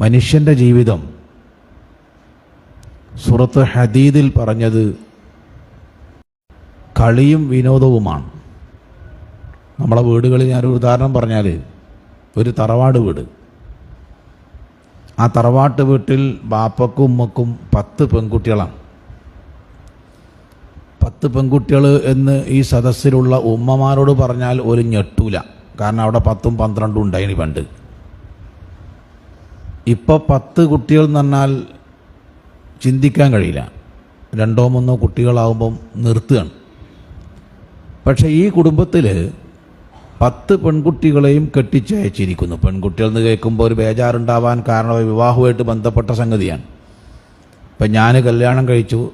മനുഷ്യന്റെ ജീവിതം. സുറത്ത് ഹദീദിൽ പറഞ്ഞത് കളിയും വിനോദവുമാണ്. നമ്മളെ വീടുകളിൽ ഞാനൊരു ഉദാഹരണം പറഞ്ഞാൽ ഒരു തറവാട് വീട്. ആ തറവാട്ട് വീട്ടിൽ ബാപ്പക്കും ഉമ്മക്കും പത്ത് പെൺകുട്ടികളാണ്. പത്ത് പെൺകുട്ടികൾ എന്ന് ഈ സദസ്സിലുള്ള ഉമ്മമാരോട് പറഞ്ഞാൽ ഒരു ഞെട്ടൂല. കാരണം അവിടെ പത്തും പന്ത്രണ്ടും ഉണ്ടായിന് പണ്ട്. ഇപ്പോൾ പത്ത് കുട്ടികൾ എന്ന് പറഞ്ഞാൽ ചിന്തിക്കാൻ കഴിയില്ല. രണ്ടോ മൂന്നോ കുട്ടികളാവുമ്പം നിർത്തുകയാണ്. പക്ഷേ ഈ കുടുംബത്തിൽ പത്ത് പെൺകുട്ടികളെയും കെട്ടിച്ചയച്ചിരിക്കുന്നു. പെൺകുട്ടികൾ എന്ന് കേൾക്കുമ്പോൾ ഒരു ബേജാറുണ്ടാവാൻ കാരണം വിവാഹവുമായിട്ട് ബന്ധപ്പെട്ട സംഗതിയാണ്. ഇപ്പം ഞാൻ കല്യാണം കഴിച്ചു.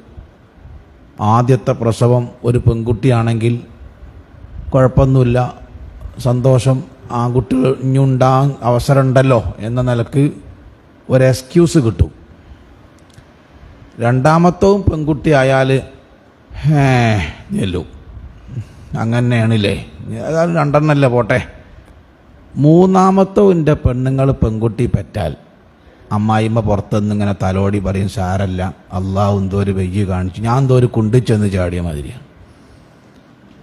ആദ്യത്തെ പ്രസവം ഒരു പെൺകുട്ടിയാണെങ്കിൽ കുഴപ്പമൊന്നുമില്ല. സന്തോഷം. ആ ആൺകുട്ടികൾ ഇനിയുണ്ടാകാൻ അവസരമുണ്ടല്ലോ എന്ന നിലയ്ക്ക് ഒരു എക്സ്ക്യൂസ് കിട്ടും. രണ്ടാമത്തവും പെൺകുട്ടി ആയാൽ ഹേ ഞെല്ലു. അങ്ങനെയാണില്ലേ? അതായത് രണ്ടെണ്ണല്ലേ പോട്ടെ. മൂന്നാമത്തവും എന്റെ പെണ്ണുങ്ങൾ പെൺകുട്ടി പറ്റാൽ അമ്മായിമ്മ പുറത്തുനിന്ന് ഇങ്ങനെ തലോടി പറയും സാരല്ല അള്ളാഹ് എന്തോ ഒരു വെയ്യ് കാണിച്ചു. ഞാൻ എന്തോ ഒരു കുണ്ടിച്ചെന്ന് ചാടിയ മാതിരിയാണ്.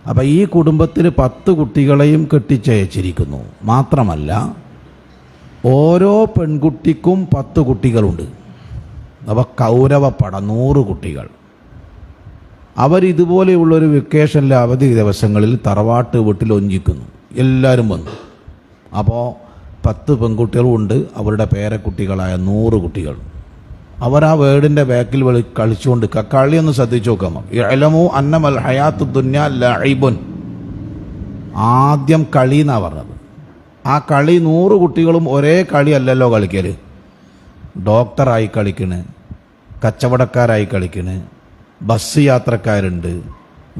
അപ്പം ഈ കുടുംബത്തിൽ പത്ത് കുട്ടികളെയും കെട്ടിച്ചയച്ചിരിക്കുന്നു. മാത്രമല്ല ഓരോ പെൺകുട്ടിക്കും പത്ത് കുട്ടികളുണ്ട്. അവ കൗരവപ്പട നൂറ് കുട്ടികൾ. അവരിതുപോലെയുള്ളൊരു വെക്കേഷനിലെ അവധി ദിവസങ്ങളിൽ തറവാട്ട് വീട്ടിൽ ഒഞ്ചിക്കുന്നു. എല്ലാവരും വന്നു. അപ്പോൾ പത്ത് പെൺകുട്ടികളും ഉണ്ട് അവരുടെ പേരക്കുട്ടികളായ നൂറ് കുട്ടികൾ. അവർ ആ ബാക്കിൽ വെളി കളിച്ചുകൊണ്ട് കക്കാളി കളിയൊന്ന് ശ്രദ്ധിച്ചു നോക്കാമോ ഇലമു അന്നമൽ ഹയാത്ത് ദുന്യ ലൈബുൻ ആദ്യം കളി എന്നാണ് പറഞ്ഞത്. ആ കളി നൂറ് കുട്ടികളും ഒരേ കളി അല്ലല്ലോ കളിക്കൽ ഡോക്ടറായി കളിക്കണ് കച്ചവടക്കാരായി കളിക്കണ് ബസ് യാത്രക്കാരുണ്ട്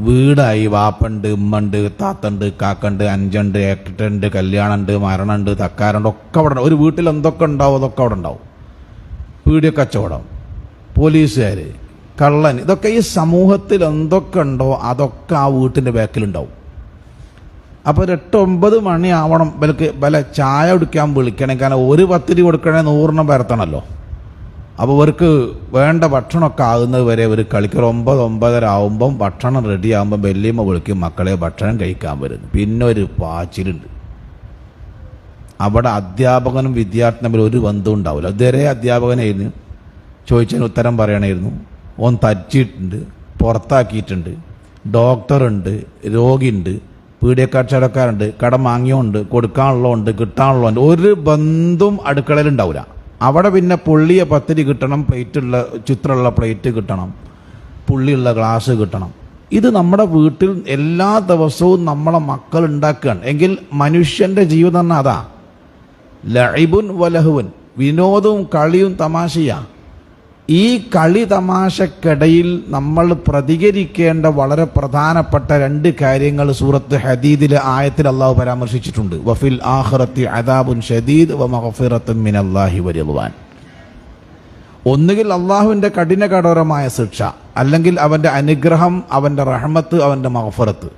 വീടായി വാപ്പണ്ട് ഉമ്മണ്ട് താത്തണ്ട് കാക്കണ്ട് അഞ്ചുണ്ട് ഏട്ടുണ്ട് കല്യാണമുണ്ട് മരണമുണ്ട് തക്കാരുണ്ട് ഒക്കെ അവിടെ ഒരു വീട്ടിൽ എന്തൊക്കെ ഉണ്ടാവും അതൊക്കെ അവിടെ ഉണ്ടാവും. പീഡിയ കച്ചവടം പോലീസുകാർ കള്ളൻ ഇതൊക്കെ ഈ സമൂഹത്തിൽ എന്തൊക്കെ ഉണ്ടോ അതൊക്കെ ആ വീട്ടിന്റെ ബാക്കിലുണ്ടാവും. അപ്പോൾ ഒരു എട്ട് ഒമ്പത് മണി ആവണം ബലക്ക് ബല ചായ കുടിക്കാൻ വിളിക്കണേ. കാരണം ഒരു പത്തിരി കൊടുക്കണേ നൂറെണ്ണം പരത്തണമല്ലോ അപ്പോൾ ഇവർക്ക് വേണ്ട ഭക്ഷണമൊക്കെ ആകുന്നത് വരെ ഇവർ കളിക്കൽ ഒമ്പത് ഒമ്പതര ആവുമ്പം ഭക്ഷണം റെഡി ആകുമ്പം വെല്ലിയമ്മ വിളിക്കും മക്കളെ ഭക്ഷണം കഴിക്കാൻ വരുന്നു. പിന്നെ ഒരു പാച്ചിലുണ്ട്. അവിടെ അധ്യാപകനും വിദ്യാർത്ഥി തമ്മിൽ ഒരു ബന്ധം ഉണ്ടാവില്ല. ഇതുവരെ അധ്യാപകനായിരുന്നു. ചോദിച്ചതിന് ഉത്തരം പറയണമായിരുന്നു ഓൻ തച്ചിട്ടുണ്ട് പുറത്താക്കിയിട്ടുണ്ട്. ഡോക്ടറുണ്ട് രോഗിയുണ്ട് പീഡിയക്കച്ചവടക്കാരുണ്ട് കടം വാങ്ങിയോണ്ട് കൊടുക്കാനുള്ളതുണ്ട് കിട്ടാനുള്ളതുണ്ട് ഒരു ബന്ധവും അടുക്കളയിൽ ഉണ്ടാവില്ല അവിടെ പിന്നെ പുള്ളിയ പത്തിരി കിട്ടണം പ്ലേറ്റുള്ള ചിത്രമുള്ള പ്ലേറ്റ് കിട്ടണം പുള്ളിയുള്ള ഗ്ലാസ് കിട്ടണം. ഇത് നമ്മുടെ വീട്ടിൽ എല്ലാ ദിവസവും നമ്മളെ മക്കൾ ഉണ്ടാക്കുകയാണ് എങ്കിൽ മനുഷ്യന്റെ ജീവിതം തന്നെ അതാ. ലൈബുൻ വലഹുവൻ വിനോദവും കളിയും തമാശയാ. ഈ കളി തമാശക്കിടയിൽ നമ്മൾ പ്രതികരിക്കേണ്ട വളരെ പ്രധാനപ്പെട്ട രണ്ട് കാര്യങ്ങൾ സൂറത്ത് ഹദീദിലെ ആയത്തിൽ അള്ളാഹു പരാമർശിച്ചിട്ടുണ്ട്. വഫിൽ ആഹ്റത്തി അദാബുൻ ഷദീദ് വ മഗ്ഫിറത്തുൻ മിനല്ലാഹി വരുവാൻ ഒന്നുകിൽ അള്ളാഹുവിന്റെ കഠിന കഠോരമായ ശിക്ഷ അല്ലെങ്കിൽ അവന്റെ അനുഗ്രഹം അവന്റെ റഹ്മത്ത് അവന്റെ മഹഫറത്ത്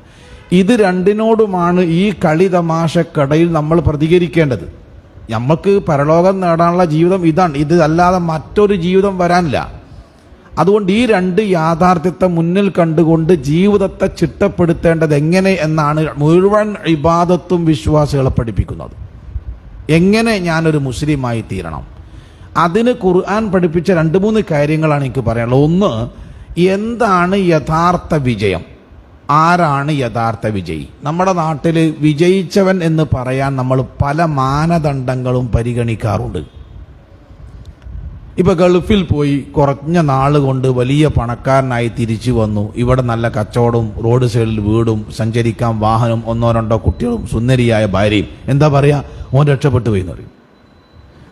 ഇത് രണ്ടിനോടുമാണ് ഈ കളി തമാശക്കടയിൽ നമ്മൾ പ്രതികരിക്കേണ്ടത്. നമുക്ക് പരലോകം നേടാനുള്ള ജീവിതം ഇതാണ്. ഇത് അല്ലാതെ മറ്റൊരു ജീവിതം വരാനില്ല. അതുകൊണ്ട് ഈ രണ്ട് യാഥാർത്ഥ്യത്തെ മുന്നിൽ കണ്ടുകൊണ്ട് ജീവിതത്തെ ചിട്ടപ്പെടുത്തേണ്ടത് എങ്ങനെ എന്നാണ് മുഴുവൻ ഇബാദത്തും വിശ്വാസികളെ പഠിപ്പിക്കുന്നത്. എങ്ങനെ ഞാനൊരു മുസ്ലിമായി തീരണം? അതിന് ഖുർആൻ പഠിപ്പിച്ച രണ്ട് മൂന്ന് കാര്യങ്ങളാണ് എനിക്ക് പറയാനുള്ളത്. ഒന്ന് എന്താണ് യഥാർത്ഥ വിജയം? ആരാണ് യഥാർത്ഥ വിജയി? നമ്മുടെ നാട്ടിൽ വിജയിച്ചവൻ എന്ന് പറയാൻ നമ്മൾ പല മാനദണ്ഡങ്ങളും പരിഗണിക്കാറുണ്ട്. ഇപ്പൊ ഗൾഫിൽ പോയി കുറഞ്ഞ നാൾ കൊണ്ട് വലിയ പണക്കാരനായി തിരിച്ചു വന്നു. ഇവിടെ നല്ല കച്ചവടവും റോഡ് സൈഡിൽ വീടും സഞ്ചരിക്കാൻ വാഹനം ഒന്നോ രണ്ടോ കുട്ടികളും സുന്ദരിയായ ഭാര്യയും. എന്താ പറയാ? ഓൻ രക്ഷപ്പെട്ടു പോയി എന്ന് പറയും.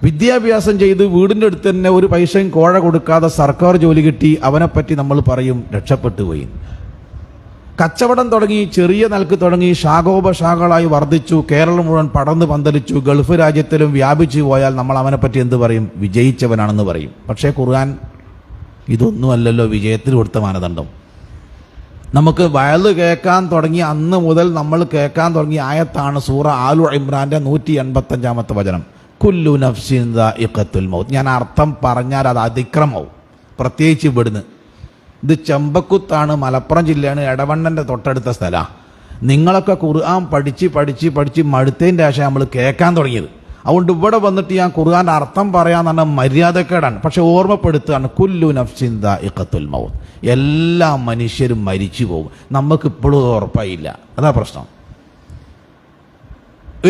വിദ്യാഭ്യാസം ചെയ്ത് വീടിന്റെ അടുത്ത് തന്നെ ഒരു പൈസയും കോഴ കൊടുക്കാതെ സർക്കാർ ജോലി കിട്ടി അവനെപ്പറ്റി നമ്മൾ പറയും രക്ഷപ്പെട്ടു പോയി കച്ചവടം തുടങ്ങി ചെറിയ നൽക്ക് തുടങ്ങി ശാഖോപശാഖകളായി വർദ്ധിച്ചു കേരളം മുഴുവൻ പടർന്ന് പന്തലിച്ചു ഗൾഫ് രാജ്യത്തിലും വ്യാപിച്ചു പോയാൽ നമ്മൾ അവനെപ്പറ്റി എന്ത് പറയും? വിജയിച്ചവനാണെന്ന് പറയും. പക്ഷേ ഖുർആൻ ഇതൊന്നുമല്ലല്ലോ വിജയത്തിൽ കൊടുത്ത മാനദണ്ഡം. നമുക്ക് വയൽ കേൾക്കാൻ തുടങ്ങി അന്ന് മുതൽ നമ്മൾ കേൾക്കാൻ തുടങ്ങിയ ആയത്താണ് സൂറ ആലു ഇമ്രാന്റെ നൂറ്റി എൺപത്തഞ്ചാമത്തെ വചനം. കുല്ലു നഫ്സിൻ ദാഇഖത്തുൽ മൗത്ത്. ഞാൻ അർത്ഥം പറഞ്ഞാൽ അത് അതിക്രമവും. പ്രത്യേകിച്ച് ഇവിടുന്ന്. ഇത് ചെമ്പക്കുത്താണ് മലപ്പുറം ജില്ലയാണ് എടവണ്ണന്റെ തൊട്ടടുത്ത സ്ഥലമാണ് നിങ്ങളൊക്കെ ഖുർആൻ പഠിച്ച് പഠിച്ച് പഠിച്ച് മടുത്തതിന്റെ ആശയം നമ്മൾ കേൾക്കാൻ തുടങ്ങിയത്. അതുകൊണ്ട് ഇവിടെ വന്നിട്ട് ഞാൻ ഖുർആന്റെ അർത്ഥം പറയാമെന്നാണ് മര്യാദക്കേടാണ്. പക്ഷെ ഓർമ്മപ്പെടുത്തുകയാണ് കുല്ലു നഫ്സിന്ത ഇക്കത്തുൽ മൗത്ത്. എല്ലാ മനുഷ്യരും മരിച്ചു പോകും. നമുക്ക് ഇപ്പോഴും ഉറപ്പായില്ല. അതാ പ്രശ്നം.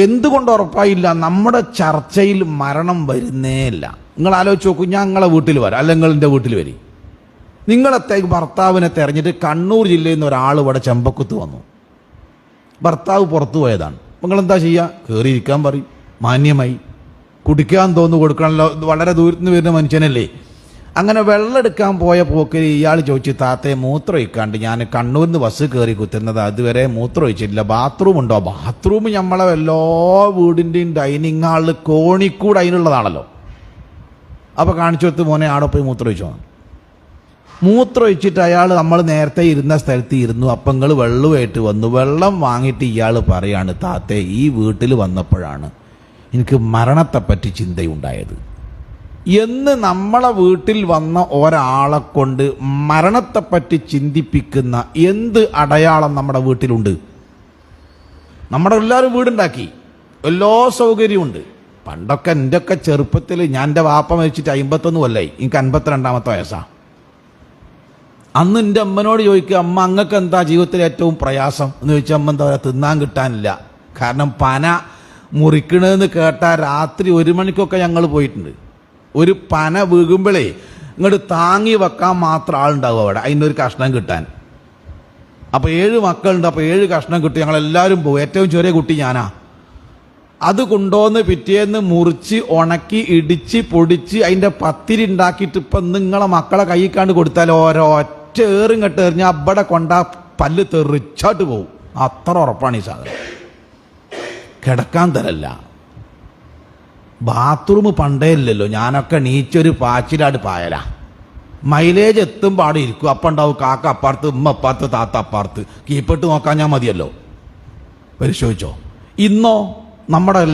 എന്തുകൊണ്ട് ഉറപ്പായില്ല? നമ്മുടെ ചർച്ചയിൽ മരണം വരുന്നേ ഇല്ല. നിങ്ങൾ ആലോചിച്ച് നോക്കൂ ഞാൻ നിങ്ങളെ വീട്ടിൽ വരാം. അല്ലെങ്കിൽ എന്റെ വീട്ടിൽ വരി. നിങ്ങളത്തെ ഭർത്താവിനെ തെരഞ്ഞിട്ട് കണ്ണൂർ ജില്ലയിൽ നിന്ന് ഒരാൾ ഇവിടെ ചെമ്പക്കുത്ത് വന്നു. ഭർത്താവ് പുറത്തു പോയതാണ്. നിങ്ങളെന്താ ചെയ്യുക കയറിയിരിക്കാൻ പറയും. മാന്യമായി. കുടിക്കാൻ തോന്നു കൊടുക്കണമല്ലോ വളരെ ദൂരത്ത് നിന്ന് വരുന്ന മനുഷ്യനല്ലേ. അങ്ങനെ വെള്ളം എടുക്കാൻ പോയ പോക്കിൽ ഇയാൾ ചോദിച്ചു താത്തയെ മൂത്രം ഒഴിക്കാണ്ട് ഞാൻ കണ്ണൂരിൽ നിന്ന് ബസ് കയറി കുത്തുന്നത്. അതുവരെ മൂത്രം ഒഴിച്ചിട്ടില്ല. ബാത്റൂം ഉണ്ടോ? ബാത്റൂം നമ്മളെ എല്ലാ വീടിന്റെയും ഡൈനിങ് ഹാളിൽ കോണിക്കൂട് അതിനുള്ളതാണല്ലോ. അപ്പോൾ കാണിച്ചു കൊടുത്ത് മോനെ ആടെ പോയി മൂത്രം ഒഴിച്ചോ. മൂത്രം ഒഴിച്ചിട്ട് അയാൾ നമ്മൾ നേരത്തെ ഇരുന്ന സ്ഥലത്ത് ഇരുന്നു. അപ്പം നിങ്ങൾ വെള്ളമായിട്ട് വന്നു. വെള്ളം വാങ്ങിയിട്ട് ഇയാൾ പറയാണ് താത്തേ ഈ വീട്ടിൽ വന്നപ്പോഴാണ് എനിക്ക് മരണത്തെപ്പറ്റി ചിന്തയുണ്ടായത്. എന്ന് നമ്മളെ വീട്ടിൽ വന്ന ഒരാളെ കൊണ്ട് മരണത്തെപ്പറ്റി ചിന്തിപ്പിക്കുന്ന എന്ത് അടയാളം നമ്മുടെ വീട്ടിലുണ്ട്? നമ്മുടെ എല്ലാവരും വീടുണ്ടാക്കി. എല്ലാ സൗകര്യമുണ്ട് പണ്ടൊക്കെ എന്റെ ഒക്കെ ചെറുപ്പത്തിൽ ഞാൻ എന്റെ വാപ്പ മരിച്ചിട്ട് അമ്പത്തൊന്ന് കൊല്ലായി. എനിക്ക് അൻപത്തിരണ്ടാമത്തെ വയസ്സാണ് അന്ന് എന്റെ അമ്മനോട് ചോദിക്കുക അമ്മ അങ്ങക്ക് എന്താ ജീവിതത്തിൽ ഏറ്റവും പ്രയാസം? എന്ന് ചോദിച്ചാൽ അമ്മ എന്താ പറയുക തിന്നാൻ കിട്ടാനില്ല. കാരണം പന മുറിക്കണമെന്ന് കേട്ടാൽ രാത്രി ഒരു മണിക്കൊക്കെ ഞങ്ങൾ പോയിട്ടുണ്ട്. ഒരു പന വീകുമ്പോഴേ ഇങ്ങോട്ട് താങ്ങി വെക്കാൻ മാത്രം ആളുണ്ടാവും അവിടെ. അതിന്റെ ഒരു കഷ്ണം കിട്ടാൻ. അപ്പോൾ ഏഴ് മക്കളുണ്ട്. അപ്പോൾ ഏഴ് കഷ്ണം കിട്ടി. ഞങ്ങളെല്ലാവരും പോകും. ഏറ്റവും ചെറിയ കുട്ടി ഞാനാ. അത് കൊണ്ടുവന്ന് പിറ്റേന്ന് മുറിച്ച് ഉണക്കി ഇടിച്ച് പൊടിച്ച് അതിന്റെ പത്തിരി ഉണ്ടാക്കിയിട്ട് ഇപ്പം നിങ്ങളെ മക്കളെ കൈ കൊടുത്താൽ ഓരോറ്റ ഏറും കെട്ട് എറിഞ്ഞാൽ അവിടെ കൊണ്ടാ പല്ല് തെറിച്ചാട്ട് പോവും. അത്ര ഉറപ്പാണ് ഈ സാധനം. കിടക്കാൻ തരല്ല. ബാത്റൂം പണ്ടേ ഇല്ലല്ലോ. ഞാനൊക്കെ നീച്ചൊരു പാച്ചിലാട് പായല. മൈലേജ് എത്തുമ്പോൾ അവിടെ ഇരിക്കും. അപ്പം ഉണ്ടാവും കാക്ക അപ്പാർത്ത് ഉമ്മ അപ്പാർത്ത് താത്ത അപ്പാർത്ത്. കീപ്പിട്ട് നോക്കാൻ ഞാൻ മതിയല്ലോ. പരിശോധിച്ചോ? ഇന്നോ നമ്മുടെ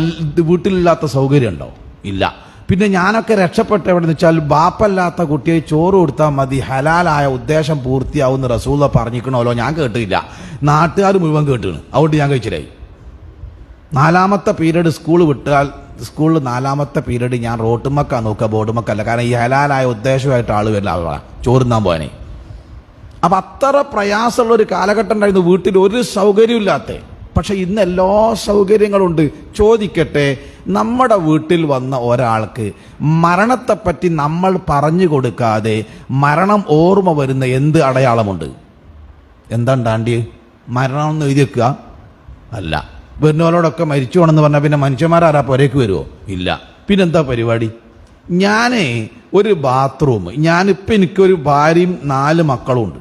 വീട്ടിലില്ലാത്ത സൗകര്യം ഉണ്ടോ ഇല്ല. പിന്നെ ഞാനൊക്കെ രക്ഷപ്പെട്ട എവിടെ വെച്ചാൽ ബാപ്പല്ലാത്ത കുട്ടിയെ ചോറ് കൊടുത്താൽ മതി. ഹലാലായ ഉദ്ദേശം പൂർത്തിയാവുന്ന റസൂല പറഞ്ഞിക്കണമല്ലോ ഞാൻ കേട്ടില്ല നാട്ടുകാർ മുഴുവൻ കേട്ടിണ്. അതുകൊണ്ട് ഞാൻ കഴിച്ചില്ലായി നാലാമത്തെ പീരീഡ് സ്കൂൾ വിട്ടാൽ സ്കൂളിൽ നാലാമത്തെ പീരീഡ് ഞാൻ റോട്ടുമക്കാ നോക്കുക ബോർഡുമക്കല്ല കാരണം ഈ ഹലാലായ ഉദ്ദേശമായിട്ട് ആൾ വരില്ല ആളുകളാണ് ചോറുന്നാൻ പോകാനേ അപ്പം അത്ര പ്രയാസമുള്ള ഒരു കാലഘട്ടം ഉണ്ടായിരുന്നു വീട്ടിൽ ഒരു സൗകര്യമില്ലാത്ത പക്ഷെ ഇന്ന് എല്ലാ സൗകര്യങ്ങളുണ്ട്. ചോദിക്കട്ടെ നമ്മുടെ വീട്ടിൽ വന്ന ഒരാൾക്ക് മരണത്തെപ്പറ്റി നമ്മൾ പറഞ്ഞു കൊടുക്കാതെ മരണം ഓർമ്മ വരുന്ന എന്ത് അടയാളമുണ്ട്? എന്താ ഉണ്ടാണ്ടി മരണം എന്ന് എഴുതി വെക്കുക? അല്ല. വരുന്നവരോടൊക്കെ മരിച്ചു പോകണമെന്ന് പറഞ്ഞാൽ പിന്നെ മനുഷ്യന്മാരാരാ പുരയ്ക്ക് വരുമോ ഇല്ല. പിന്നെന്താ പരിപാടി? ഞാൻ ഒരു ബാത്റൂം ഞാനിപ്പോൾ എനിക്കൊരു ഭാര്യയും നാല് മക്കളും ഉണ്ട്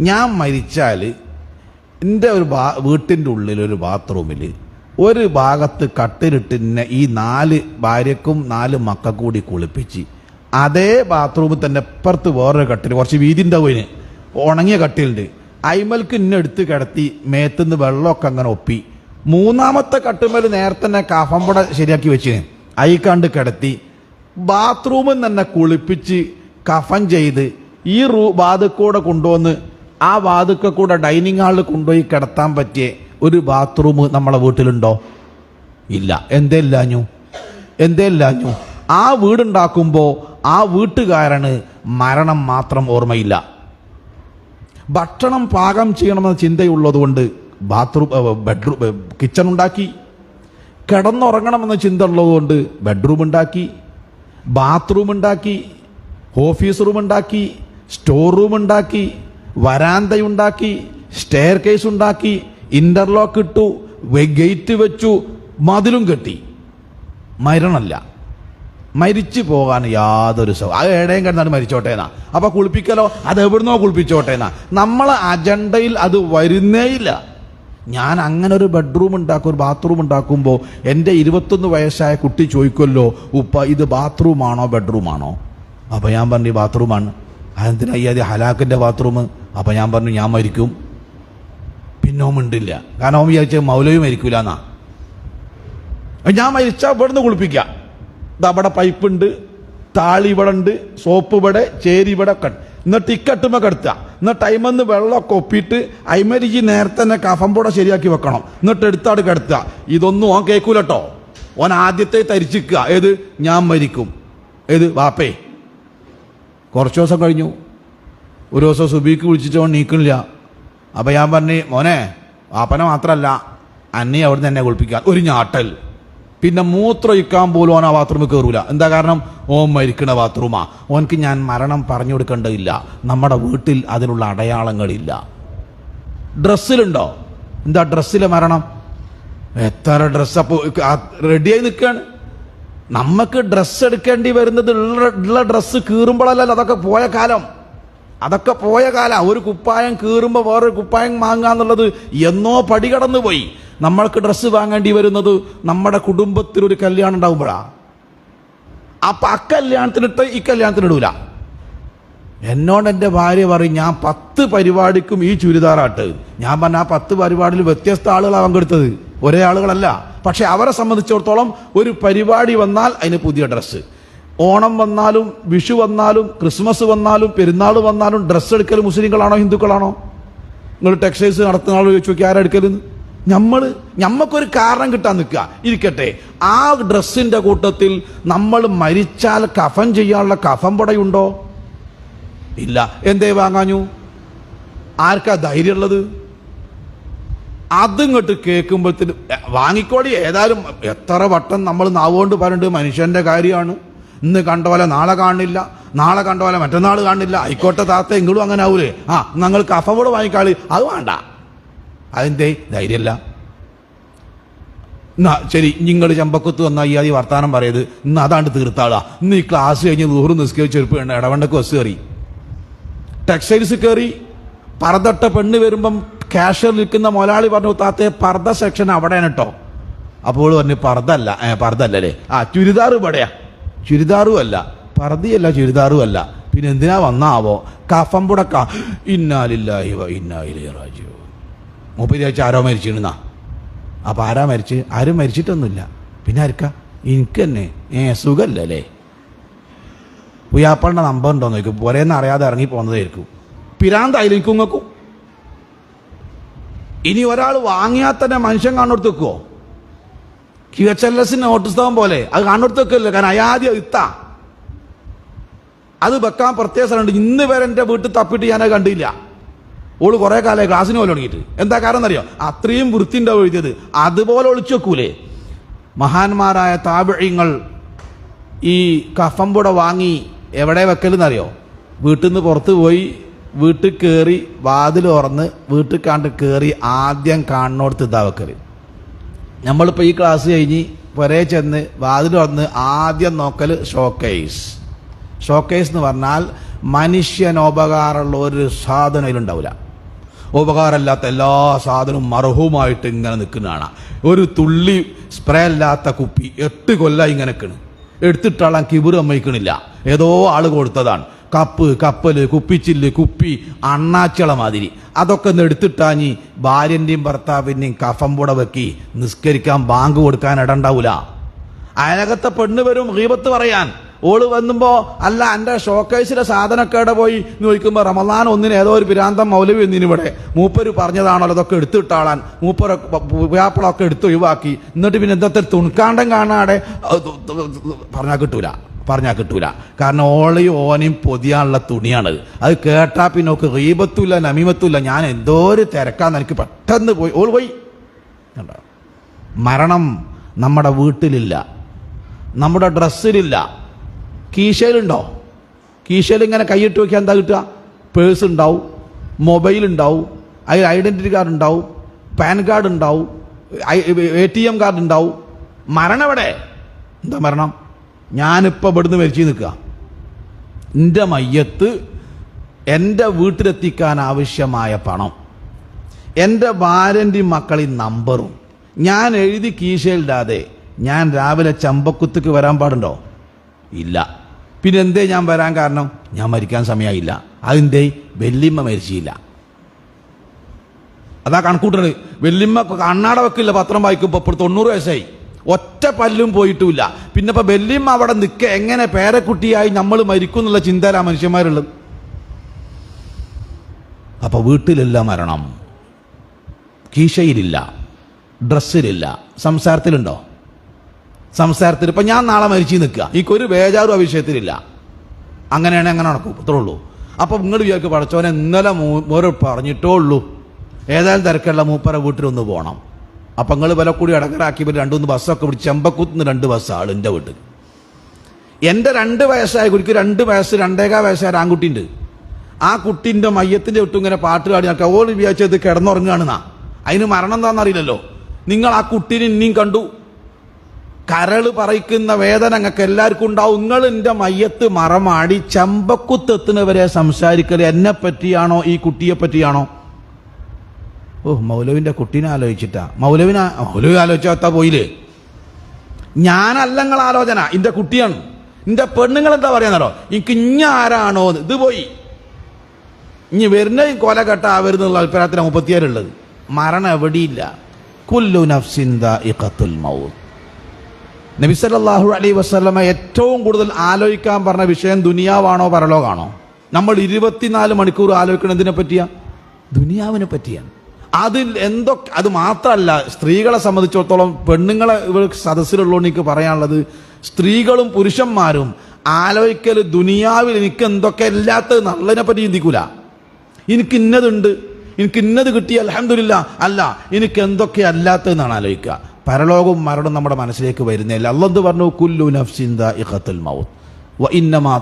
ഞാൻ മരിച്ചാൽ എന്റെ ഒരു ബാ വീട്ടിന്റെ ഉള്ളിൽ ഒരു ബാത്റൂമിൽ ഒരു ഭാഗത്ത് കട്ടിലിട്ട് ഈ നാല് ഭാര്യക്കും നാല് മക്ക കൂടി കുളിപ്പിച്ച് അതേ ബാത്റൂമിൽ തന്നെ ഇപ്പുറത്ത് വേറൊരു കട്ടിൽ കുറച്ച് വീതി ഉണ്ടാവും ഉണങ്ങിയ കട്ടിലുണ്ട്. അയിമൽക്ക് ഇന്നെടുത്ത് കിടത്തി മേത്തുനിന്ന് വെള്ളമൊക്കെ അങ്ങനെ ഒപ്പി. മൂന്നാമത്തെ കട്ടുമേൽ നേരത്തെ തന്നെ കഫമ്പട ശരിയാക്കി വെച്ചിന്. കണ്ട് കിടത്തി. ബാത്റൂമിൽ തന്നെ കുളിപ്പിച്ച് കഫൻ ചെയ്ത് ഈ റൂ വാതുക്കൂടെ കൊണ്ടുവന്ന് ആ വാതുക്ക കൂടെ ഡൈനിങ് ഹാളിൽ കൊണ്ടുപോയി കിടത്താൻ പറ്റിയ ഒരു ബാത്റൂം നമ്മളെ വീട്ടിലുണ്ടോ? ഇല്ല. എന്തേ ഇല്ലാഞ്ഞു എന്തേ ഇല്ലാഞ്ഞു ആ വീടുണ്ടാക്കുമ്പോൾ ആ വീട്ടുകാരന് മരണം മാത്രം ഓർമ്മയില്ല. ഭക്ഷണം പാകം ചെയ്യണമെന്ന ചിന്തയുള്ളതുകൊണ്ട് ബാത്റൂം ബെഡ്റൂം കിച്ചൺ ഉണ്ടാക്കി കിടന്നുറങ്ങണമെന്ന ചിന്ത ഉള്ളതുകൊണ്ട് ബെഡ്റൂം ഉണ്ടാക്കി ബാത്റൂം ഉണ്ടാക്കി ഓഫീസ് റൂം ഉണ്ടാക്കി സ്റ്റോർ റൂം ഉണ്ടാക്കി വരാന്തയുണ്ടാക്കി. സ്റ്റെയർ കേസ് ഉണ്ടാക്കി ഇന്റർലോക്ക് ഇട്ടു ഗേറ്റ് വെച്ചു മതിലും കെട്ടി. മരണമല്ല മരിച്ചു പോകാൻ യാതൊരു സൗ അത് എവിടെയും കിടന്നാണ് മരിച്ചോട്ടേനാ അപ്പൊ കുളിപ്പിക്കലോ? അത് എവിടുന്നോ കുളിപ്പിച്ചോട്ടേനാ നമ്മളെ അജണ്ടയിൽ അത് വരുന്നേയില്ല ഞാൻ അങ്ങനെ ഒരു ബെഡ്റൂം ഉണ്ടാക്കും ഒരു ബാത്റൂം ഉണ്ടാക്കുമ്പോൾ എന്റെ ഇരുപത്തൊന്ന് വയസ്സായ കുട്ടി ചോദിക്കുമല്ലോ ഉപ്പ ഇത് ബാത്റൂമാണോ ബെഡ്റൂമാണോ അപ്പോൾ ഞാൻ പറഞ്ഞു ബാത്റൂമാണ് അതെന്തിനാ ഈ അത് ഹലാക്കിന്റെ ബാത്റൂം അപ്പോൾ ഞാൻ പറഞ്ഞു ഞാൻ മരിക്കും. പിന്നെ മിണ്ടില്ല. കാരണം അവൻ വിചാരിച്ച മൗലവി മരിക്കൂല എന്നാ ഞാൻ മരിച്ചാൽ ഇവിടുന്ന് കുളിപ്പിക്കാം. പൈപ്പ് പൈപ്പുണ്ട് താളി ഇവിടെ ഉണ്ട് സോപ്പ് ഇവിടെ ചേരി ഇവിടെ ഒക്കെ. എന്നിട്ട് ഇക്കട്ടുമ്പോ കെടുത്തുക എന്നിട്ട് അയിമെന്ന് വെള്ളമൊക്കെ ഒപ്പിയിട്ട് അയിമരിക്ക് നേരത്തെ തന്നെ കഫം കൂടെ ശരിയാക്കി വെക്കണം. എന്നിട്ട് എടുത്താട് കിടത്തുക ഇതൊന്നും ഓൻ കേൾക്കൂലട്ടോ ഓൻ ആദ്യത്തെ തരിച്ചിക്കുക. ഏത്? ഞാൻ മരിക്കും. ഏത്? വാപ്പേ. കുറച്ച് ദിവസം കഴിഞ്ഞു. ഒരു ദിവസം സുബീക്ക് വിളിച്ചിട്ട് ഓൻ നീക്കണില്ല അപ്പൊ ഞാൻ പറഞ്ഞു മോനെ വാപ്പനെ മാത്രമല്ല അന്നെ അവിടെ എന്നെ കുളിപ്പിക്കുക ഒരു ഞാട്ടൽ. പിന്നെ മൂത്രയിക്കാൻ പോലും ഓൻ ആ ബാത്റൂമിൽ കയറൂല എന്താ കാരണം? ഓൻ മരിക്കണ ബാത്റൂമാ ഓൻക്ക് ഞാൻ മരണം പറഞ്ഞു കൊടുക്കേണ്ടതില്ല. നമ്മുടെ വീട്ടിൽ അതിനുള്ള അടയാളങ്ങളില്ല. ഡ്രസ്സിലുണ്ടോ? എന്താ ഡ്രസ്സിലെ മരണം? എത്ര ഡ്രസ്സ് അപ്പോൾ റെഡിയായി നിൽക്കുകയാണ് നമുക്ക് ഡ്രസ്സ് എടുക്കേണ്ടി വരുന്നത് ഉള്ള ഡ്രസ്സ് കീറുമ്പോഴല്ലല്ലോ അതൊക്കെ പോയ കാലം. അതൊക്കെ പോയ കാല ഒരു കുപ്പായം കീറുമ്പോൾ വേറൊരു കുപ്പായം വാങ്ങുക എന്നുള്ളത് എന്നോ പടി കടന്നു പോയി നമ്മൾക്ക് ഡ്രസ്സ് വാങ്ങേണ്ടി വരുന്നത് നമ്മുടെ കുടുംബത്തിനൊരു കല്യാണം ഉണ്ടാവുമ്പോഴാ. അപ്പൊ അക്കല്യാണത്തിനിട്ട് ഈ കല്യാണത്തിനിടൂല എന്നോട് എന്റെ ഭാര്യ പറയും ഞാൻ പത്ത് പരിപാടിക്കും ഈ ചുരിദാറാട്ട്. ഞാൻ പറഞ്ഞ ആ പത്ത് പരിപാടിയിൽ വ്യത്യസ്ത ആളുകളാണ് പങ്കെടുത്തത്. ഒരേ ആളുകളല്ല. പക്ഷെ അവരെ സംബന്ധിച്ചിടത്തോളം ഒരു പരിപാടി വന്നാൽ അതിന് പുതിയ ഡ്രസ്സ് ഓണം വന്നാലും വിഷു വന്നാലും ക്രിസ്മസ് വന്നാലും പെരുന്നാൾ വന്നാലും ഡ്രസ്സ് എടുക്കൽ മുസ്ലിങ്ങളാണോ ഹിന്ദുക്കളാണോ? നിങ്ങൾ ടെക്സ്റ്റൈൽസ് നടത്തുന്ന ആൾ ചോദിച്ചു നോക്കി ആരാ എടുക്കലെന്ന് നമ്മൾ ഞമ്മക്കൊരു കാരണം കിട്ടാൻ നിൽക്കുക. ഇരിക്കട്ടെ ആ ഡ്രസ്സിന്റെ കൂട്ടത്തിൽ നമ്മൾ മരിച്ചാൽ കഫൻ ചെയ്യാനുള്ള കഫൻ പടയുണ്ടോ? ഇല്ല. എന്തേ വാങ്ങാഞ്ഞു? ആർക്കാ ധൈര്യമുള്ളത്? അതിങ്ങോട്ട് കേൾക്കുമ്പോഴത്തേന് വാങ്ങിക്കോടി. ഏതായാലും എത്ര വട്ടം നമ്മൾ നാവുകൊണ്ട് പറഞ്ഞിട്ട് മനുഷ്യന്റെ കാര്യമാണ്. ഇന്ന് കണ്ട പോലെ നാളെ കാണില്ല. നാളെ കണ്ട പോലെ മറ്റന്നാൾ കാണില്ല. ആയിക്കോട്ടെ താത്ത എങ്കിലും അങ്ങനെ ആവൂലേ? ആ നിങ്ങൾ അഫവോട് വാങ്ങിക്കാളി. അത് വേണ്ട. അതെന്തേ? ധൈര്യമല്ല. എന്നാ ശരി നിങ്ങൾ ചമ്പക്കത്ത് വന്നാൽ ഈ ആദ്യം വർത്താനം പറയത്. ഇന്ന് അതാണ്ട് തീർത്താളാ. ഇന്ന് ഈ ക്ലാസ് കഴിഞ്ഞ് നൂറ് നിസ്കരിച്ച് ചെരുപ്പ് വേണ്ട ഇടവണ്ടക്ക് ബസ് കയറി. ടെക്സ്റ്റൈൽസ് കയറി. പറതൊട്ട പെണ്ണ് വരുമ്പം കാഷ്യർ നിൽക്കുന്ന മുതലാളി പറഞ്ഞു താത്തെ പർദ്ദ സെക്ഷൻ അവിടെയാണ് കേട്ടോ അപ്പോൾ പറഞ്ഞു പർദ്ദല്ല പർദ്ദല്ലേ ആ ചുരിദാർ ഇവിടെയാ. ചുരിദാറും അല്ല പറതിയല്ല ചുരിദാറും അല്ല പിന്നെ എന്തിനാ വന്നാവോ? കഫം പുടക്ക. ഇന്നാലില്ലാഹി വ ഇന്നാ ഇലൈഹി റാജിഊൻ. മൂപ്പര് ചോദിച്ചാൽ ആരോ മരിച്ചിരുന്നാ. അപ്പം ആരാ മരിച്ച്? ആരും മരിച്ചിട്ടൊന്നുമില്ല. പിന്നെ ആർക്കാ? എനിക്ക് തന്നെ ഏ സുഖല്ലേ പുയ്യാപ്പളുടെ നമ്പർ ഉണ്ടോ നോക്കും പോരേന്ന് അറിയാതെ ഇറങ്ങി പോകുന്നതായിരിക്കും പിരാന്തായിരിക്കും നിങ്ങൾക്കും ഇനി ഒരാൾ വാങ്ങിയാൽ തന്നെ മനുഷ്യൻ കാണുന്നിടത്ത് വെക്കുവോ? ക്യു എച്ച് എൽ എസിന് നോട്ടിസ്തവം പോലെ. അത് കാണുന്നിടത്ത് വെക്കല്ലോ കാരണം അയാദ്യം ഇത്ത. അത് വെക്കാൻ പ്രത്യേക സ്ഥലമുണ്ട്. ഇന്ന് വരെ എന്റെ വീട്ടിൽ തപ്പിട്ട് ഞാനത് കണ്ടില്ല. ഓൾ കുറെ കാലമായി ക്ലാസ്സിന് പോലെ തുടങ്ങിയിട്ട് എന്താ കാരണം എന്നറിയോ? അത്രയും വൃത്തി ഉണ്ടാവും എഴുതിയത്. അതുപോലെ ഒളിച്ചു വെക്കൂലേ? മഹാന്മാരായ താപിഴങ്ങൾ ഈ കഫംപുട വാങ്ങി എവിടെ വെക്കലെന്നറിയോ? വീട്ടിൽ നിന്ന് പുറത്ത് പോയി വീട്ടിൽ കയറി വാതിൽ തുറന്ന് വീട്ടിൽ കാണ്ട് കയറി ആദ്യം കാണുന്നോടത്ത് ഇതാ വെക്കൽ. നമ്മളിപ്പോൾ ഈ ക്ലാസ് കഴിഞ്ഞ് പുരേ ചെന്ന് വാതിൽ വന്ന് ആദ്യം നോക്കൽ ഷോക്കേസ് ഷോക്കേസ് എന്ന് പറഞ്ഞാൽ മനുഷ്യനോപകാരമുള്ള ഒരു സാധനം അതിലുണ്ടാവില്ല. ഉപകാരമില്ലാത്ത എല്ലാ സാധനവും മർഹവുമായിട്ട് ഇങ്ങനെ നിൽക്കുന്നതാണ്. ഒരു തുള്ളി സ്പ്രേ അല്ലാത്ത കുപ്പി എട്ട് കൊല്ല ഇങ്ങനെ നിൽക്കണ്. എടുത്തിട്ടാളാൻ കിബിറ് അമ്മയ്ക്കണില്ല ഏതോ ആൾ കൊടുത്തതാണ്. കപ്പ് കപ്പൽ കുപ്പിച്ചില്ല് കുപ്പി അണ്ണാച്ചള മാതിരി. അതൊക്കെ ഒന്ന് എടുത്തിട്ടാഞ്ഞി ഭാര്യന്റെയും ഭർത്താവിന്റെയും കഫം കൂടെ വെക്കി നിസ്കരിക്കാൻ ബാങ്ക് കൊടുക്കാൻ ഇടണ്ടാവൂല. അയലകത്തെ പെണ്ണ് വരും ഹീപത്ത് പറയാൻ. ഓൾ വന്നുമ്പോ അല്ല എന്റെ ഷോക്കേസിലെ ഇവിടെ പോയി ചോദിക്കുമ്പോ റമദാൻ ഒന്നിന് ഏതോ ഒരു പിരാന്തം മൗലവി ഒന്നിനും ഇവിടെ. മൂപ്പര് പറഞ്ഞതാണല്ലോ അതൊക്കെ എടുത്തിട്ടാളാൻ. മൂപ്പര വ്യാപ്പളൊക്കെ എടുത്ത് ഒഴിവാക്കി. എന്നിട്ട് പിന്നെ എന്തൊക്കെ തുണിക്കാണ്ടം കാണാടെ പറഞ്ഞാൽ കിട്ടൂല. പറഞ്ഞാൽ കിട്ടൂല. കാരണം ഓളയും ഓനയും പൊതിയാനുള്ള തുണിയാണത് അത് കേട്ടാ പിന്നെ ഒക്കെ റീബത്തുമില്ല നമീമത്തുമില്ല ഞാൻ എന്തോ ഒരു തിരക്കാന്ന് എനിക്ക് പെട്ടെന്ന് പോയി. ഓൾ പോയി. മരണം നമ്മുടെ വീട്ടിലില്ല. നമ്മുടെ ഡ്രസ്സിലില്ല. കീശയിലുണ്ടോ? കീശയിൽ ഇങ്ങനെ കൈയിട്ട് നോക്കിയാൽ എന്താ കിട്ടുക? പേഴ്സ് ഉണ്ടാവും മൊബൈൽ ഉണ്ടാവും അതിൽ ഐഡന്റിറ്റി കാർഡ് ഉണ്ടാവും പാൻ കാർഡ് ഉണ്ടാവും എ ടി എം കാർഡ് ഉണ്ടാവും. മരണം എവിടെ? എന്താ മരണം? ഞാനിപ്പോൾ ഇവിടുന്ന് മരിച്ചു നിൽക്കുക. എന്റെ മയ്യത്ത് എന്റെ വീട്ടിലെത്തിക്കാൻ ആവശ്യമായ പണം എന്റെ ഭാര്യന്റെയും മക്കളെയും നമ്പറും. ഞാൻ എഴുതി കീശയിലിടാതെ ഞാൻ രാവിലെ ചമ്പക്കുത്തുക്ക് വരാൻ പാടുണ്ടോ? ഇല്ല. പിന്നെ എന്തേ ഞാൻ വരാൻ കാരണം? ഞാൻ മരിക്കാൻ സമയമായില്ല അതെന്തേ? വെല്ലിമ്മ മരിച്ചില്ല. അതാ കണക്കൂട്ടണ് വെല്ലിമ്മ കണ്ണാട വെക്കില്ല പത്രം വായിക്കുമ്പോൾ ഇപ്പോൾ തൊണ്ണൂറ് വയസ്സായി. ഒറ്റ പല്ലും പോയിട്ടുമില്ല പിന്നെ ഇപ്പൊ ബെല്ലിയും അവിടെ നിൽക്ക എങ്ങനെ പേരക്കുട്ടിയായി നമ്മൾ മരിക്കും എന്നുള്ള ചിന്തയിലാ മനുഷ്യന്മാരുള്ളത്. അപ്പൊ വീട്ടിലില്ല മരണം. കീശയിലില്ല. ഡ്രസ്സിലില്ല. സംസാരത്തിലുണ്ടോ? സംസാരത്തിൽ ഇപ്പൊ ഞാൻ നാളെ മരിച്ചു നിൽക്കുക. എനിക്കൊരു ബേജാറും ആ വിഷയത്തിലില്ല. അങ്ങനെയാണെങ്കിൽ അങ്ങനെ നടക്കും. ഇത്രേ ഉള്ളൂ. അപ്പൊ നിങ്ങൾ വിചാരിക്കും പടച്ചോനെ ഇന്നലെ മൂപ്പര് പറഞ്ഞിട്ടേ ഉള്ളൂ. ഏതായാലും തിരക്കുള്ള മൂപ്പര വീട്ടിലൊന്ന് പോകണം അപ്പൊ നിങ്ങൾ വില കൂടി അടക്കറാക്കി രണ്ടുമൂന്ന് ബസ്സൊക്കെ പിടിച്ച് ചെമ്പക്കുത്തുനിന്ന് രണ്ട് ബസ് ആൾ എന്റെ വീട്ടിൽ എന്റെ രണ്ട് വയസ്സായ കുടിക്ക് രണ്ട് വയസ്സ് രണ്ടേകാ വയസ്സായ ആൺകുട്ടിന്റെ ആ കുട്ടിന്റെ മയ്യത്തിന്റെ ഒട്ടും ഇങ്ങനെ പാട്ട് പാടി നടക്കുക ഓൾ വിചാരിച്ചത് കിടന്നുറങ്ങുകയാണെന്നാ. അതിന് മരണം എന്താണെന്നറിയില്ലല്ലോ. നിങ്ങൾ ആ കുട്ടീനെ ഇനിയും കണ്ടു. കരൾ പറയിക്കുന്ന വേദന നിങ്ങൾക്ക് എല്ലാവർക്കും ഉണ്ടാവും. നിങ്ങൾ എന്റെ മയ്യത്ത് മറമാടി ചമ്പക്കുത്തെത്തുന്നവരെ സംസാരിക്കൽ എന്നെ പറ്റിയാണോ ഈ കുട്ടിയെ പറ്റിയാണോ ഓ മൗലവിന്റെ കുട്ടീനെ ആലോചിച്ചിട്ടാ. മൗലവിനെ മൗലവി ആലോചിച്ചാ പോയില്ലേ? ഞാനല്ല നിങ്ങൾ ആലോചന എന്റെ കുട്ടിയാണ്. എന്റെ പെണ്ണുങ്ങൾ എന്താ പറയാന്നല്ലോ എനിക്ക് ഇഞ്ഞ ആരാണോ. ഇത് പോയി. ഇനി വരുന്ന കൊല കെട്ട ആവരുന്നുള്ള അഭിപ്രായത്തിലാണ് മുപ്പത്തിയാറുള്ളത് മരണം എവിടെയില്ല. കുല്ലു നഫ്സിന്ദ ഇഖത്തുൽ മൗത്ത്. നബി സല്ലല്ലാഹു അലൈഹി വസല്ലമ ഏറ്റവും കൂടുതൽ ആലോചിക്കാൻ പറഞ്ഞ വിഷയം ദുനിയാവാണോ പരലോകാണോ നമ്മൾ ഇരുപത്തിനാല് മണിക്കൂർ ആലോചിക്കുന്നതിനെ പറ്റിയാ? ദുനിയാവിനെ പറ്റിയാണ്. അതിൽ എന്തൊക്കെ അത് മാത്രമല്ല സ്ത്രീകളെ സംബന്ധിച്ചിടത്തോളം പെണ്ണുങ്ങളെ ഇവർ സദസ്സിലുള്ളതുകൊണ്ട് എനിക്ക് പറയാനുള്ളത് സ്ത്രീകളും പുരുഷന്മാരും ആലോചിക്കൽ ദുനിയാവിൽ എനിക്ക് എന്തൊക്കെ ഇല്ലാത്തത് നല്ലതിനെ പറ്റി ചിന്തിക്കൂല. എനിക്ക് ഇന്നതുണ്ട് എനിക്ക് ഇന്നത് കിട്ടി അലഹമില്ല അല്ല എനിക്ക് എന്തൊക്കെ അല്ലാത്തതെന്നാണ് ആലോചിക്കുക. പരലോകവും മരണവും നമ്മുടെ മനസ്സിലേക്ക് വരുന്നില്ല അല്ലെന്ന് പറഞ്ഞു കുല്ലു നഫ്സിന്ദ ഇഖത്തുൽ മൗത്ത്. വ ഇന്നമാ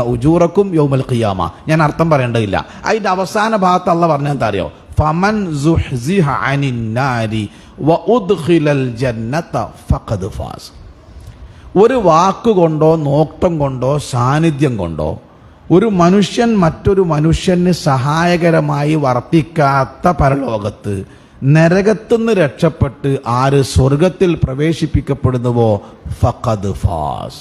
ഉജൂറക്കും യൗമൽ ഖിയാമ. ഞാൻ അർത്ഥം പറയേണ്ടതില്ല. അതിന്റെ അവസാന ഭാഗത്ത് അല്ല പറഞ്ഞാൽ എന്താ അറിയോ? ഫമൻ ഫാസ് ഒരു വാക്കുകൊണ്ടോ നോക്കം കൊണ്ടോ സാന്നിധ്യം കൊണ്ടോ ഒരു മനുഷ്യൻ മറ്റൊരു മനുഷ്യന് സഹായകരമായി വർത്തിക്കാത്ത പരലോകത്ത് നരകത്തുനിന്ന് രക്ഷപ്പെട്ട് ആര് സ്വർഗത്തിൽ പ്രവേശിപ്പിക്കപ്പെടുന്നുവോ? ഫഖദ് ഫാസ്.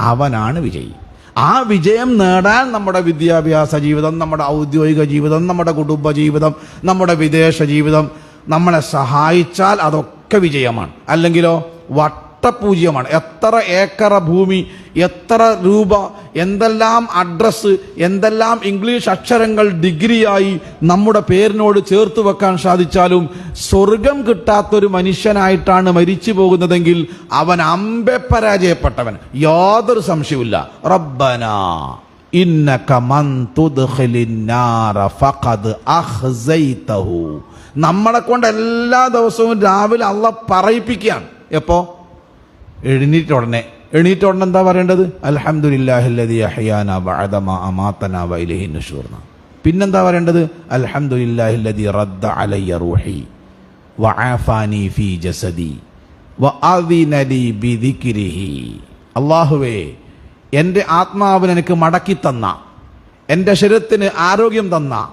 അവനാണ് വിജയി. ആ വിജയം നേടാൻ നമ്മുടെ വിദ്യാഭ്യാസ ജീവിതം നമ്മുടെ ഔദ്യോഗിക ജീവിതം നമ്മുടെ കുടുംബ ജീവിതം നമ്മുടെ വിദേശ ജീവിതം നമ്മളെ സഹായിച്ചാൽ അതൊക്കെ വിജയമാണ്. അല്ലെങ്കിലോ വട്ടപൂജ്യമാണ്. എത്ര ഏക്കറ ഭൂമി എത്ര രൂപ എന്തെല്ലാം അഡ്രസ്സ് എന്തെല്ലാം ഇംഗ്ലീഷ് അക്ഷരങ്ങൾ ഡിഗ്രിയായി നമ്മുടെ പേരിനോട് ചേർത്ത് വെക്കാൻ സാധിച്ചാലും സ്വർഗം കിട്ടാത്തൊരു മനുഷ്യനായിട്ടാണ് മരിച്ചു പോകുന്നതെങ്കിൽ അവൻ അമ്പെ പരാജയപ്പെട്ടവൻ. യാതൊരു സംശയവുമില്ല. റബ്ബന നമ്മളെ കൊണ്ട് എല്ലാ ദിവസവും രാവിലെ അള്ള പറയിപ്പിക്കുകയാണ്. എപ്പോ? എഴുന്നേറ്റ ഉടനെ. എണീറ്റ ഉടനെ എന്താ പറയേണ്ടത്? നുശൂർ പിന്നെന്താ പറയേണ്ടത്? അൽഹംദുലില്ലാഹില്ലദി റദ്ദ അലയ്യ റൂഹി. ഫീ ജസദി. ബിദിക്രിഹി. അല്ലാഹുവേ എന്റെ ആത്മാവിന് എനിക്ക് മടക്കി തന്ന. എന്റെ ശരീരത്തിന് ആരോഗ്യം തന്ന.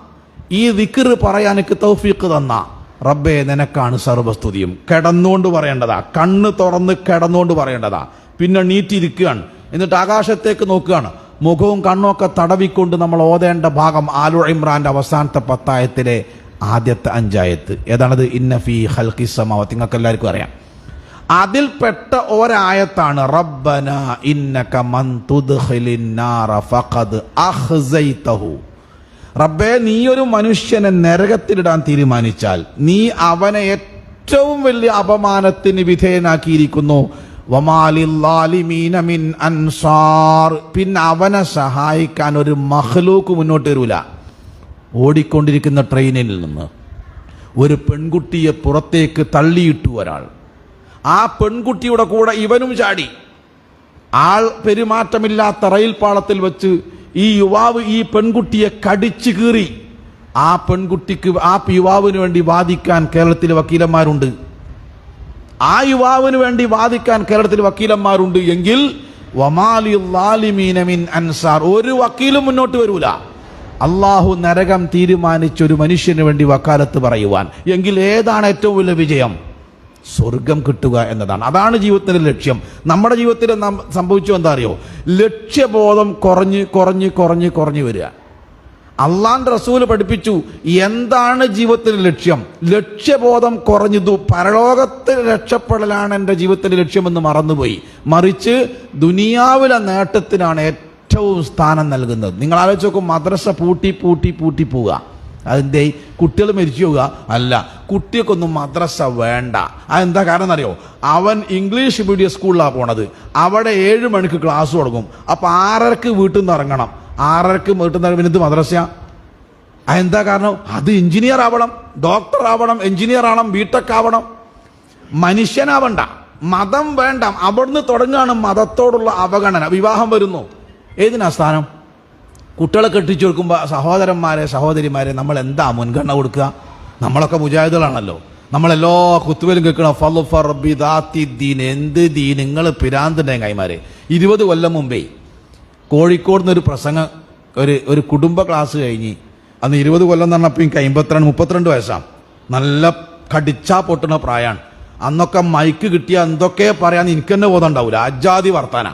ഈ വിക്റ് പറയാൻ എനിക്ക് തൗഫീക്ക് തന്ന. റബ്ബേ നിനക്കാണ് സർവസ്തുതിയും കിടന്നുകൊണ്ട് പറയേണ്ടതാ. കണ്ണ് തുറന്ന് കിടന്നുകൊണ്ട് പറയേണ്ടതാ. പിന്നെ നീറ്റിരിക്കുകയാണ് എന്നിട്ട് ആകാശത്തേക്ക് നോക്കുകയാണ്. മുഖവും കണ്ണൊക്കെ തടവിക്കൊണ്ട് നമ്മൾ ഓതേണ്ട ഭാഗം ആലു ഇമ്രാന്റെ അവസാനത്തെ പത്തായത്തിലെ ആദ്യത്തെ അഞ്ചായത്ത്. ഏതാണത്? ഇന്നഫി ഹൽക്കി സമാവത്ത്. നിങ്ങൾക്ക് എല്ലാവർക്കും അറിയാം. അതിൽപ്പെട്ട ഒരായത്താണ് റബ്ബന ഇന്നക മൻ തുദ്ഖിലിൻ നാറ ഫഖദ് റബ്ബേ നീ ഒരു മനുഷ്യനെ നരകത്തിലിടാൻ തീരുമാനിച്ചാൽ നീ അവനെ ഏറ്റവും വലിയ അപമാനത്തിന് വിധേയനാക്കിയിരിക്കുന്നു. മിൻ അൻസാർ. പിന്നെ അവനെ സഹായിക്കാൻ ഒരു മഹ്ലൂക്ക് മുന്നോട്ട് വരൂല. ഓടിക്കൊണ്ടിരിക്കുന്ന ട്രെയിനിൽ നിന്ന് ഒരു പെൺകുട്ടിയെ പുറത്തേക്ക് തള്ളിയിട്ടു ഒരാൾ. ആ പെൺകുട്ടിയുടെ കൂടെ ഇവനും ചാടി. ആൾ പെരുമാറ്റമില്ലാത്ത റെയിൽ പാളത്തിൽ വെച്ച് ഈ യുവാവ് ഈ പെൺകുട്ടിയെ കടിച്ചു കീറി. ആ പെൺകുട്ടിക്ക് ആ യുവാവിന് വേണ്ടി വാദിക്കാൻ കേരളത്തിലെ വക്കീലന്മാരുണ്ട്. ആ യുവാവിന് വേണ്ടി വാദിക്കാൻ കേരളത്തിൽ വക്കീലന്മാരുണ്ട് എങ്കിൽ വമാലി മിൻ അൻസാർ. ഒരു വക്കീലും മുന്നോട്ട് വരൂല. അള്ളാഹു നരകം തീരുമാനിച്ച ഒരു മനുഷ്യന് വേണ്ടി വക്കാലത്ത് പറയുവാൻ. എങ്കിൽ ഏതാണ് ഏറ്റവും വലിയ വിജയം? സ്വർഗം കിട്ടുക എന്നതാണ്. അതാണ് ജീവിതത്തിന്റെ ലക്ഷ്യം. നമ്മുടെ ജീവിതത്തിൽ സംഭവിച്ചു എന്താ അറിയോ? ലക്ഷ്യബോധം കുറഞ്ഞ് കുറഞ്ഞ് കുറഞ്ഞ് കുറഞ്ഞ് വരിക. അള്ളാന്റെ റസൂൽ പഠിപ്പിച്ചു എന്താണ് ജീവിതത്തിന്റെ ലക്ഷ്യം? ലക്ഷ്യബോധം കുറഞ്ഞതു പരലോകത്തിൽ രക്ഷപ്പെടലാണ് എന്റെ ജീവിതത്തിന്റെ ലക്ഷ്യമെന്ന് മറന്നുപോയി. മറിച്ച് ദുനിയാവിലെ നേട്ടത്തിനാണ് ഏറ്റവും സ്ഥാനം നൽകുന്നത്. നിങ്ങൾ ആലോചിച്ച് നോക്കും മദ്രസ പൂട്ടി പൂട്ടി പൂട്ടി പോവുക. അതിന്റെ കുട്ടികൾ മരിച്ചു പോവുക. അല്ല കുട്ടികൾക്കൊന്നും മദ്രസ വേണ്ട. അതെന്താ കാരണം അറിയോ അവൻ ഇംഗ്ലീഷ് മീഡിയം സ്കൂളിലാണ് പോണത്. അവിടെ ഏഴ് മണിക്ക് ക്ലാസ് തുടങ്ങും. അപ്പം ആറരക്ക് വീട്ടിൽ നിന്ന് ഇറങ്ങണം. ആറരക്ക് വീട്ടിൽ നിന്ന് ഇറങ്ങുന്നത് മദ്രസ അതെന്താ കാരണം? അത് എഞ്ചിനീയർ ആവണം ഡോക്ടർ ആവണം എഞ്ചിനീയർ ആവണം ബിടെക് ആവണം. മനുഷ്യനാവണ്ട മതം വേണ്ട. അവിടുന്ന് തുടങ്ങുകയാണ് മതത്തോടുള്ള അവഗണന. വിവാഹം വരുന്നു. ഏതിനാ സ്ഥാനം? കുട്ടികളെ കെട്ടിച്ചു കൊടുക്കുമ്പോൾ സഹോദരന്മാരെ സഹോദരിമാരെ നമ്മൾ എന്താ മുൻഗണന കൊടുക്കുക? നമ്മളൊക്കെ മുജാഹിദുകളാണല്ലോ. നമ്മളെല്ലോ കുത്തുവലും കേൾക്കണം. ഫലു ഫർബി ദാത്തി ദീൻ. എന്ത് ദീൻ? നിങ്ങൾ പിരാന്തിന്റെ കൈമാരെ ഇരുപത് കൊല്ലം മുമ്പേ കോഴിക്കോട് നിന്നൊരു പ്രസംഗം ഒരു ഒരു കുടുംബ ക്ലാസ് കഴിഞ്ഞ് അന്ന് ഇരുപത് കൊല്ലം എന്ന് പറഞ്ഞപ്പോൾ എനിക്ക് അമ്പത്തിരണ്ട് മുപ്പത്തിരണ്ട് വയസ്സാണ് നല്ല കടിച്ചാ പൊട്ടുന്ന പ്രായമാണ് അന്നൊക്കെ മൈക്ക് കിട്ടിയ എന്തൊക്കെ പറയാന്ന് എനിക്ക് തന്നെ ബോധമുണ്ടാവില്ല അജാതി വർത്താന.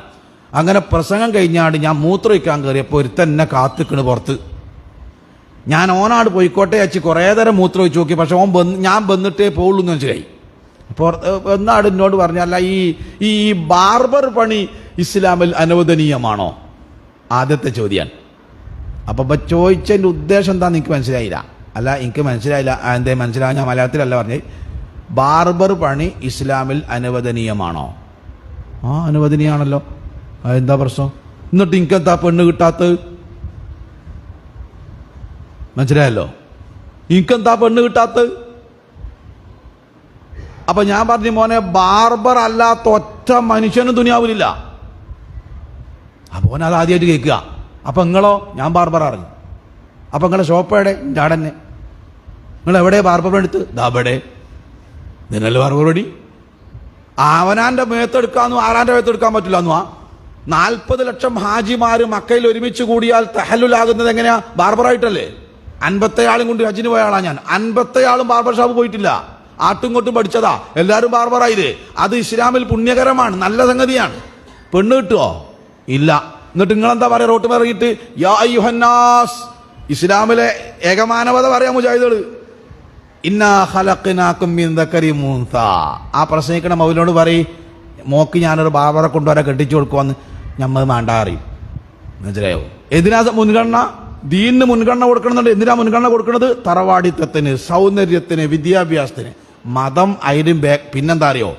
അങ്ങനെ പ്രസംഗം കഴിഞ്ഞാണ്ട് ഞാൻ മൂത്രമൊഴിക്കാൻ കയറിയപ്പോൾ ഒരുത്തൻ എന്നെ കാത്തിക്കണ് പുറത്ത്. ഞാൻ ഓനാട് പോയിക്കോട്ടെ അച്ഛൻ കുറേ നേരം മൂത്രമൊഴിച്ച് നോക്കി. പക്ഷെ ഓൻ ബന്ന് ഞാൻ വന്നിട്ടേ പോകുള്ളൂ എന്ന് മനസ്സിലായി എന്നാട് എന്നോട് പറഞ്ഞല്ല ഈ ഈ ബാർബർ പണി ഇസ്ലാമിൽ അനുവദനീയമാണോ? ആദ്യത്തെ ചോദ്യമാണ് അപ്പോൾ ഇപ്പം ചോദിച്ചതിന്റെ ഉദ്ദേശം എന്താണെന്ന് എനിക്ക് മനസ്സിലായില്ല. അല്ല എനിക്ക് മനസ്സിലായില്ല. എന്തേ മനസ്സിലായ ഞാൻ മലയാളത്തിലല്ല പറഞ്ഞേ. ബാർബർ പണി ഇസ്ലാമിൽ അനുവദനീയമാണോ? ആ അനുവദനീയമാണല്ലോ എന്താ പ്രശ്നം? എന്നിട്ട് എനിക്കെന്താ പെണ്ണ് കിട്ടാത്തത്? മനസ്സിലായല്ലോ? എനിക്കെന്താ പെണ്ണ് കിട്ടാത്തത്? അപ്പൊ ഞാൻ പറഞ്ഞു മോനെ ബാർബർ അല്ലാത്ത ഒറ്റ മനുഷ്യനും ദുനിയാവിലില്ല. അപ്പൊ ഓൻ അത് ആദ്യമായിട്ട് കേൾക്കുക. അപ്പൊ നിങ്ങളോ? ഞാൻ ബാർബർ അറിഞ്ഞു. അപ്പൊ നിങ്ങളെ ഷോപ്പ് എവിടെ? ചാടന്നെ നിങ്ങൾ എവിടെ ബാർബർ എടുത്ത്? ദാബടെ നിന്നല്ലേ ബാർബർ പണി? അവനാന്റെ മേത്തെടുക്കാന്നു ആറാന്റെ മേത്തെടുക്കാൻ പറ്റില്ല എന്നു ആ നാൽപ്പത് ലക്ഷം ഹാജിമാര് മക്കയിൽ ഒരുമിച്ച് കൂടിയാൽ തെഹലുലാകുന്നത് എങ്ങനെയാ? ബാർബറായിട്ടല്ലേ അൻപത്തയാളും കൊണ്ട് ഹജിന് പോയ ആളാ ഞാൻ. അൻപത്തയാളും ബാർബർ ഷാപ്പ് പോയിട്ടില്ല. ആട്ടും കൊട്ടും പഠിച്ചതാ. എല്ലാവരും ബാർബറായില്ലേ? അത് ഇസ്ലാമിൽ പുണ്യകരമാണ്. നല്ല സംഗതിയാണ്. പെണ്ണ് കിട്ടുമോ ഇല്ല. എന്നിട്ട് നിങ്ങൾ എന്താ പറയാ റോട്ട് പറയിട്ട് യാ യുഹന്നാസ് ഇസ്ലാമിലെ ഏകമാനവത പറയാം മുജാഹിദുകൾ മൂൻസ ആ പ്രസംഗിക്കണ മൗലിനോട് പറയും മോക്ക് ഞാനൊരു ബാബറെ കൊണ്ടുവരാൻ കെട്ടിച്ചു കൊടുക്കുവന്ന് നമ്മൾ മാണ്ടാറി മനസ്സിലായോ? എന്തിനാ മുൻഗണന? ദീനിന് മുൻഗണന കൊടുക്കണമെന്നുണ്ട്. എന്തിനാ മുൻഗണന കൊടുക്കുന്നത് തറവാടിത്തത്തിന് സൗന്ദര്യത്തിന് വിദ്യാഭ്യാസത്തിന്. മതം അതിലും പിന്നെന്താ അറിയോ?